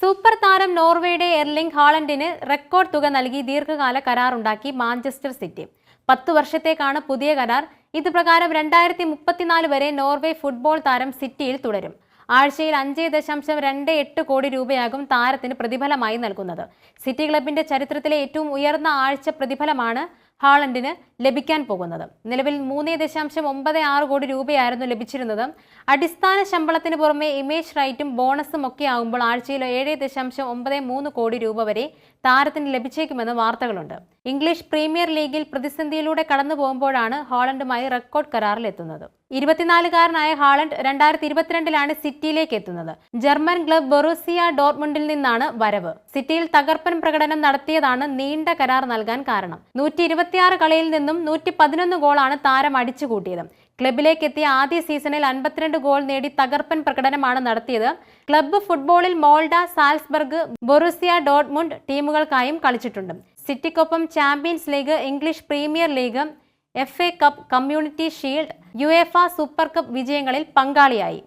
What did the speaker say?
Super താരം നോർവേയുടെ Erling ഹാളണ്ടിന് record തുക നൽകി ദീർഘകാല കരാറുണ്ടാക്കി മാഞ്ചസ്റ്റർ സിറ്റി. പത്തു വർഷത്തേക്കാണ് പുതിയ കരാർ. ഇത് പ്രകാരം രണ്ടായിരത്തി മുപ്പത്തിനാല് വരെ നോർവേ ഫുട്ബോൾ താരം സിറ്റിയിൽ തുടരും. ആഴ്ചയിൽ അഞ്ച് ദശാംശം രണ്ട് എട്ട് കോടി രൂപയാകും താരത്തിന് പ്രതിഫലമായി നൽകുന്നത്. സിറ്റി ക്ലബിന്റെ ചരിത്രത്തിലെ ഏറ്റവും ഉയർന്ന ആഴ്ച പ്രതിഫലമാണ് ഹാളണ്ടിന് ലഭിക്കാൻ പോകുന്നത്. നിലവിൽ മൂന്ന് ദശാംശം ഒമ്പത് ആറ് കോടി രൂപയായിരുന്നു ലഭിച്ചിരുന്നത്. അടിസ്ഥാന ശമ്പളത്തിന് പുറമെ ഇമേജ് റൈറ്റും ബോണസും ഒക്കെ ആകുമ്പോൾ ആഴ്ചയിൽ ഏഴ് ദശാംശം ഒമ്പത് മൂന്ന് കോടി രൂപ വരെ താരത്തിന് ലഭിച്ചേക്കുമെന്ന് വാർത്തകളുണ്ട്. ഇംഗ്ലീഷ് പ്രീമിയർ ലീഗിൽ പ്രതിസന്ധിയിലൂടെ കടന്നു പോകുമ്പോഴാണ് ഹാളണ്ടുമായി റെക്കോർഡ് കരാറിലെത്തുന്നത്. ഇരുപത്തിനാലുകാരനായ ഹാളണ്ട് രണ്ടായിരത്തി ഇരുപത്തിരണ്ടിലാണ് സിറ്റിയിലേക്ക് എത്തുന്നത് ജർമ്മൻ ക്ലബ് ബൊറൂസിയ ഡോർമുണ്ടിൽ നിന്നാണ് വരവ്. സിറ്റിയിൽ തകർപ്പൻ പ്രകടനം നടത്തിയതാണ് നീണ്ട കരാർ നൽകാൻ കാരണം. നൂറ്റി ഇരുപത്തിയാറ് കളിയിൽ നിന്നും നൂറ്റി പതിനൊന്ന് ഗോളാണ് താരം അടിച്ചുകൂട്ടിയത്. ക്ലബിലേക്ക് എത്തിയ ആദ്യ സീസണിൽ അൻപത്തിരണ്ട് ഗോൾ നേടി തകർപ്പൻ പ്രകടനമാണ് നടത്തിയത്. ക്ലബ്ബ് ഫുട്ബോളിൽ മോൾഡ സാൽസ്ബർഗ് ബൊറുസിയ ഡോട്ട്മുണ്ട് ടീമുകൾക്കായും കളിച്ചിട്ടുണ്ട്. സിറ്റിക്കൊപ്പം champions league English premier league F A cup community shield UEFA super cup വിജയങ്ങളിൽ പങ്കാളിയായി.